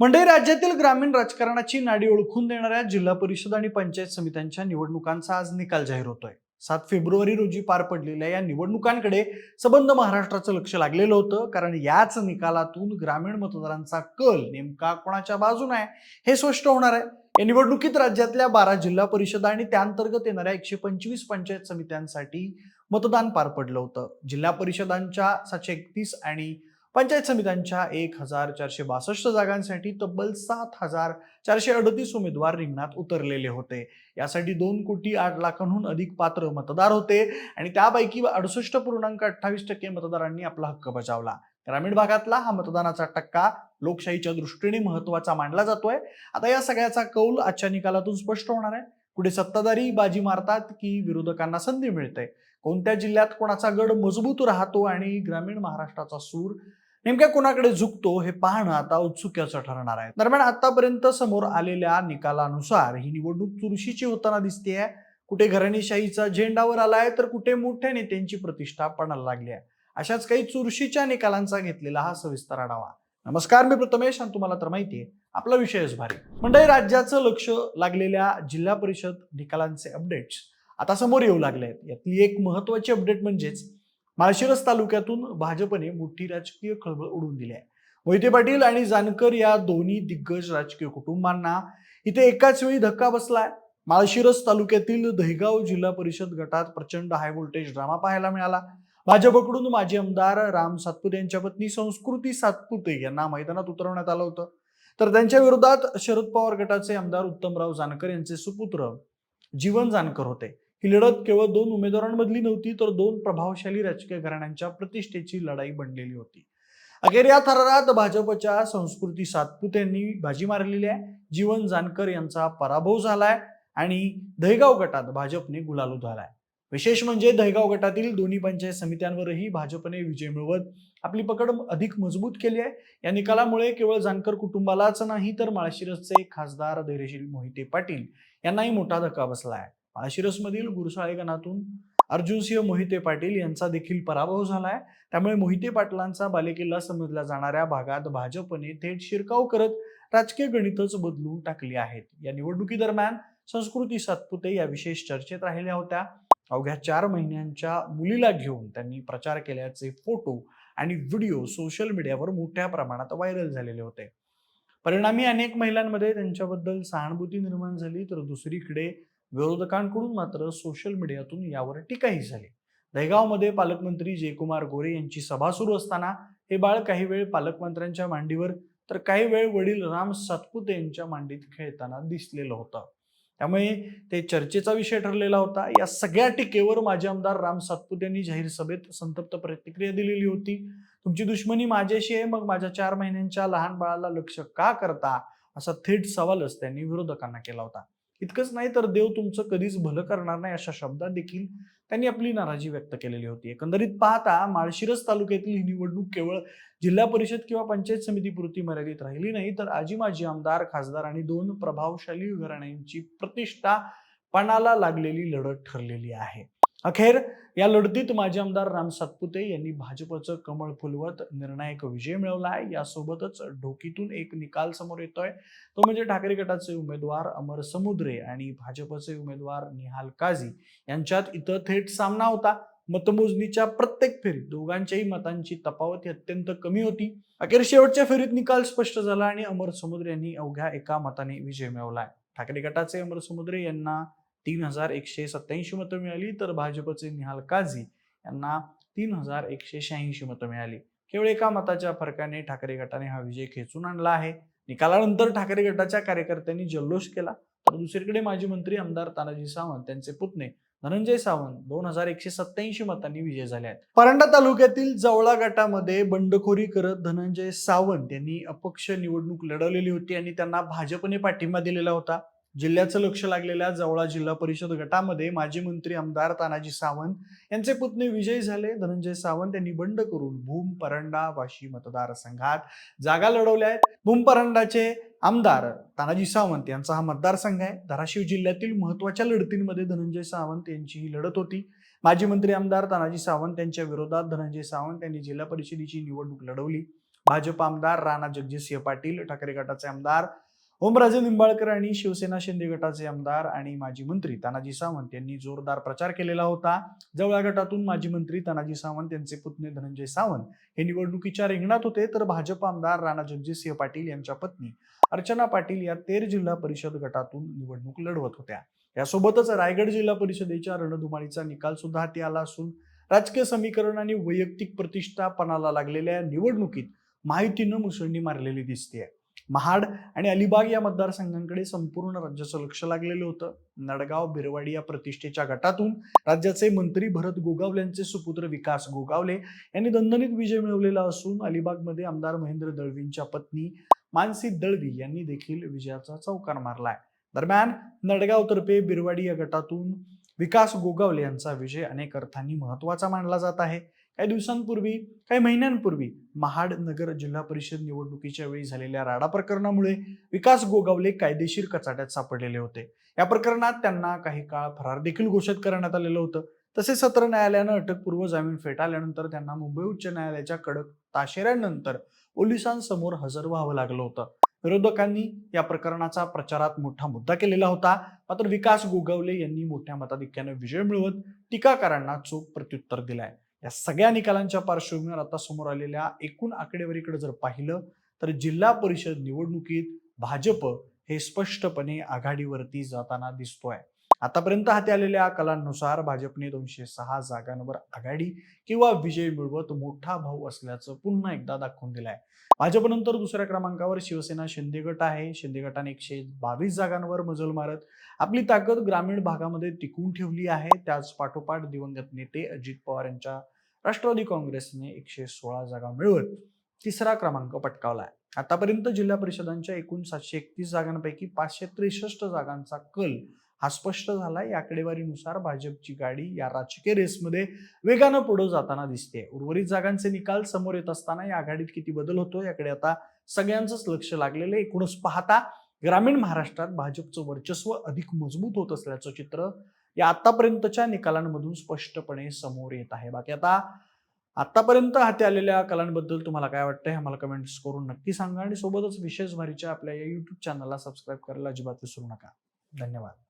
मंडई राज्यातील ग्रामीण राजकारणाची नाडी ओळखून देणाऱ्या जिल्हा परिषद आणि पंचायत समित्यांच्या निवडणुकांचा आज निकाल जाहीर होतोय. सात फेब्रुवारी रोजी पार पडलेल्या या निवडणुकांकडे सबंध महाराष्ट्राचं लक्ष लागलेलं होतं कारण याच निकालातून ग्रामीण मतदारांचा कल नेमका कोणाच्या बाजून आहे हे स्पष्ट होणार आहे. या निवडणुकीत राज्यातल्या बारा जिल्हा परिषद आणि त्याअंतर्गत येणाऱ्या एकशे पंचवीस पंचायत समित्यांसाठी मतदान पार पडलं होतं. जिल्हा परिषदांच्या सातशे एकतीस आणि पंचायत समित्यांच्या एक हजार चारशे बासष्ट जागांसाठी तब्बल सात हजार चारशे अडतीस उमेदवार रिंगणात उतरलेले होते. यासाठी दोन कोटी आठ लाखांहून अधिक पात्र मतदार होते आणि त्यापैकी अडुसष्ट पूर्णांक अठ्ठावीस टक्के मतदारांनी आपला हक्क बजावला. ग्रामीण भागातला हा मतदानाचा टक्का लोकशाहीच्या दृष्टीने महत्त्वाचा मानला जातोय. आता या सगळ्याचा कौल आजच्या निकालातून स्पष्ट होणार आहे. कुठे सत्ताधारी बाजी मारतात की विरोधकांना संधी मिळते. कोणत्या जिल्ह्यात कोणाचा गड मजबूत राहतो आणि ग्रामीण महाराष्ट्राचा सूर नेमक्या कोणाकडे झुकतो हे पाहणं आता उत्सुक्याचं ठरणार आहे. दरम्यान आतापर्यंत समोर आलेल्या निकालानुसार ही निवडणूक चुरशीची होताना दिसतेय. कुठे घराणेशाहीचा झेंडावर आलाय तर कुठे मोठ्या नेत्यांची प्रतिष्ठा पणाला लागली आहे. अशाच काही चुरशीच्या निकालांचा घेतलेला हा सविस्तर आढावा. नमस्कार मी प्रथमेश आणि तुम्हाला तर माहितीये आपला विषयच भारी मंडळी राज्याचं लक्ष लागलेल्या जिल्हा परिषद निकालांचे अपडेट्स आता समोर येऊ लागले आहेत यातली एक महत्वाची अपडेट म्हणजेच माळशिरस तालुक्यातून भाजपने मोठी राजकीय खळबळ उडून दिली आहे. मोहिते पाटील आणि जानकर या दोन्ही दिग्गज राजकीय कुटुंबांना इथे एकाच वेळी धक्का बसलाय. माळशिरस तालुक्यातील दहिगाव जिल्हा परिषद गटात प्रचंड हाय व्होल्टेज ड्रामा पाहायला मिळाला. भाजपकडून माजी आमदार राम सातपुते यांच्या पत्नी संस्कृती सातपुते यांना मैदानात उतरवण्यात आलं होतं. तर त्यांच्या विरोधात शरद पवार गटाचे आमदार उत्तमराव जानकर यांचे सुपुत्र जीवन जानकर होते. ही लढत केवळ दोन उमेदवारांमधली नव्हती तर दोन प्रभावशाली राजकीय घराण्यांच्या प्रतिष्ठेची लढाई बनलेली होती. अखेर या थरारात भाजपच्या संस्कृती सातपुते यांनी बाजी मारलेली आहे. जीवन जानकर यांचा पराभव झालाय आणि दहगाव गटात भाजपने गुलाल उधळलाय. विशेष म्हणजे दहगाव गटातील दोन्ही पंचायत समित्यांवरही भाजपने विजय मिळवत आपली पकड अधिक मजबूत केली आहे. या निकालामुळे केवळ जानकर कुटुंबालाच नाही तर माळशिरसचे खासदार धैर्यशील मोहिते पाटील यांनाही मोठा धक्का बसला आहे. माळशिरसमधील गुरसाळे गणातून अर्जुनसिंह मोहिते पाटील यांचा देखील पराभव झालाय. त्यामुळे मोहिते पाटलांचा बालेकिल्ला समजल्या जाणाऱ्या भागात भाजपने थेट शिरकाव करत राजकीय गणितच बदलून टाकली आहेत. या निवडणुकीदरम्यान संस्कृती सातपुते या विशेष चर्चेत राहिल्या होत्या. अवघ्या चार महिन्यांच्या मुलीला घेऊन त्यांनी प्रचार केल्याचे फोटो आणि व्हिडिओ सोशल मीडियावर मोठ्या प्रमाणात व्हायरल झालेले होते. परिणामी अनेक महिलांमध्ये त्यांच्याबद्दल सहानुभूती निर्माण झाली तर दुसरीकडे विरोधकांकडून मात्र सोशल मीडियातून यावर टीकाही झाली. दहेगावमध्ये पालकमंत्री जयकुमार गोरे यांची सभा सुरू असताना हे बाळ काही वेळ पालकमंत्र्यांच्या मांडीवर तर काही वेळ वडील राम सातपुते यांच्या मांडीत खेळताना दिसलेलं होतं. त्यामुळे ते चर्चेचा विषय ठरलेला होता. या सगळ्या टीकेवर माजी आमदार राम सातपुते यांनी जाहीर सभेत संतप्त प्रतिक्रिया दिलेली होती. तुमची दुश्मनी माझ्याशी आहे मग माझ्या चार महिन्यांच्या लहान बाळाला लक्ष का करता? असा थेट सवालच त्यांनी विरोधकांना केला होता. इतकंच नाही तर देव तुमचं कधीच भलं करणार नाही अशा शब्दात देखील त्यांनी आपली नाराजी व्यक्त केलेली होती. एकंदरीत पाहता माळशिरस तालुक्यातील ही निवडणूक केवळ जिल्हा परिषद किंवा पंचायत समितीपुरती मर्यादित राहिली नाही तर आजी माजी आमदार खासदार आणि दोन प्रभावशाली घराण्यांची प्रतिष्ठा पणाला लागलेली लढत ठरलेली आहे. अखेर या लढतीत माजी आमदार राम सातपुते यांनी भाजपचं कमळ फुलवत निर्णायक विजय मिळवला आहे. यासोबतच ढोकीतून एक निकाल समोर येतोय. तो म्हणजे ठाकरे गटाचे उमेदवार अमर समुद्रे आणि भाजपचे उमेदवार निहाल काझी यांच्यात इथं थेट सामना होता. मतमोजणीच्या प्रत्येक फेरीत दोघांच्याही मतांची तफावत ही अत्यंत कमी होती. अखेर शेवटच्या फेरीत निकाल स्पष्ट झाला आणि अमर समुद्रे यांनी अवघ्या एका मताने विजय मिळवलाय ठाकरे गटाचे अमर समुद्रे यांना तीन हजार एकशे सत्याऐंशी मतं मिळाली तर भाजपचे निहाल काझी यांना तीन हजार एकशे शहाऐंशी मतं मिळाली. केवळ एका मताच्या फरकाने ठाकरे गटाने हा विजय खेचून आणला आहे. निकालानंतर ठाकरे गटाच्या कार्यकर्त्यांनी जल्लोष केला. तर दुसरीकडे माजी मंत्री आमदार तानाजी सावंत त्यांचे पुतणे धनंजय सावंत दोन हजार एकशे सत्याऐंशी मतांनी विजय झाले आहेत. परंडा तालुक्यातील जवळा गटामध्ये बंडखोरी करत धनंजय सावंत यांनी अपक्ष निवडणूक लढवलेली होती आणि त्यांना भाजपने पाठिंबा दिलेला होता. जिल्ह्याचं लक्ष लागलेल्या जवळा जिल्हा परिषद गटामध्ये माजी मंत्री आमदार तानाजी सावंत यांचे पुतणे विजयी झाले. धनंजय सावंत यांनी बंड करून भूम परंडा वाशी मतदारसंघात जागा लढवल्या आहेत. भूम परंडाचे आमदार तानाजी सावंत यांचा हा मतदारसंघ आहे. धाराशिव जिल्ह्यातील महत्त्वाच्या लढतींमध्ये धनंजय सावंत यांची ही लढत होती. माजी मंत्री आमदार तानाजी सावंत यांच्या विरोधात धनंजय सावंत यांनी जिल्हा परिषदेची निवडणूक लढवली. भाजप आमदार राणा जगजितसिंह पाटील ठाकरे गटाचे आमदार ओमराजे निंबाळकर आणि शिवसेना शिंदे गटाचे आमदार आणि माजी मंत्री तानाजी सावंत यांनी जोरदार प्रचार केलेला होता. जवळ्या गटातून माजी मंत्री तानाजी सावंत यांचे पुतणे धनंजय सावंत हे निवडणुकीच्या रिंगणात होते. तर भाजप आमदार राणा जगजितसिंह पाटील यांच्या पत्नी अर्चना पाटील या तेर जिल्हा परिषद गटातून निवडणूक लढवत होत्या. यासोबतच रायगड जिल्हा परिषदेच्या रणधुमाळीचा निकाल सुद्धा हाती आला असून राजकीय समीकरण आणि वैयक्तिक प्रतिष्ठा पणाला लागलेल्या या निवडणुकीत माहितीनं मुसंडी मारलेली दिसते महाड आणि अलिबाग या मतदारसंघांकडे संपूर्ण राज्याचं लक्ष लागलेलं होतं. नडगाव बिरवाडी या प्रतिष्ठेच्या गटातून राज्याचे मंत्री भरत गोगावले यांचे सुपुत्र विकास गोगावले यांनी दणदणीत विजय मिळवलेला असून अलिबागमध्ये आमदार महेंद्र दळवींच्या पत्नी मानसी दळवी यांनी देखील विजयाचा चौकार मारलाय. दरम्यान नडगावतर्फे बिरवाडी या गटातून विकास गोगावले यांचा विजय अनेक अर्थांनी महत्त्वाचा मानला जात आहे. काही दिवसांपूर्वी काही महिन्यांपूर्वी महाड नगर जिल्हा परिषद निवडणुकीच्या वेळी झालेल्या राडा प्रकरणामुळे विकास गोगावले कायदेशीर कचाट्यात सापडलेले होते. या प्रकरणात त्यांना काही काळ फरार देखील घोषित करण्यात आलेलं होतं. तसेच सत्र न्यायालयानं अटकपूर्व जामीन फेटाळल्यानंतर त्यांना मुंबई उच्च न्यायालयाच्या कडक ताशेऱ्यानंतर पोलिसांसमोर हजर व्हावं लागलं होतं. विरोधकांनी या प्रकरणाचा प्रचारात मोठा मुद्दा केलेला होता. मात्र विकास गोगावले यांनी मोठ्या मताधिक्याने विजय मिळवत टीकाकारांना चोख प्रत्युत्तर दिलाय. या सगळ्या निकालांच्या पार्श्वभूमीवर आता समोर आलेल्या एकूण आकडेवारीकडे जर पाहिलं तर जिल्हा परिषद निवडणुकीत भाजप हे स्पष्टपणे आघाडीवरती जाताना दिसतोय. आतापर्यंत हाती आलेल्या कलांनुसार भाजपने दोनशे सहा जागांवर आघाडी किंवा विजय मिळवत मोठा भाऊ असल्याचं पुन्हा एकदा दाखवून दिलाय. भाजपनंतर दुसऱ्या क्रमांकावर शिवसेना शिंदे गट आहे. शिंदे गटाने एकशे बावीस जागांवर मजल मारत आपली ताकद ग्रामीण भागामध्ये टिकून ठेवली आहे. त्याच पाठोपाठ दिवंगत नेते अजित पवार यांच्या राष्ट्रवादी काँग्रेसने एकशे सोळा जागा मिळवत तिसरा क्रमांक पटकावलाय. आतापर्यंत जिल्हा परिषदांच्या एकूण सातशे एकतीस जागांपैकी पाचशे त्रेसष्ट जागांचा कल हा स्पष्ट झाला या आकडेवारीनुसार भाजपची गाडी या राजकीय रेसमध्ये वेगानं पुढे जाताना दिसते उर्वरित जागांचे निकाल समोर येत असताना या आघाडीत किती बदल होतो याकडे आता सगळ्यांचंच लक्ष लागलेलं आहे. एकूणच पाहता ग्रामीण महाराष्ट्रात भाजपचं वर्चस्व अधिक मजबूत होत असल्याचं चित्र या आतापर्यंतच्या निकालांमधून स्पष्टपणे समोर येत आहे. बाकी आता आतापर्यंत हाती आलेल्या कलांबद्दल तुम्हाला काय वाटतंय आम्हाला कमेंट्स करून नक्की सांगा आणि सोबतच विशेष भारीच्या आपल्या या युट्यूब चॅनलला सबस्क्राईब करायला अजिबात विसरू नका. धन्यवाद.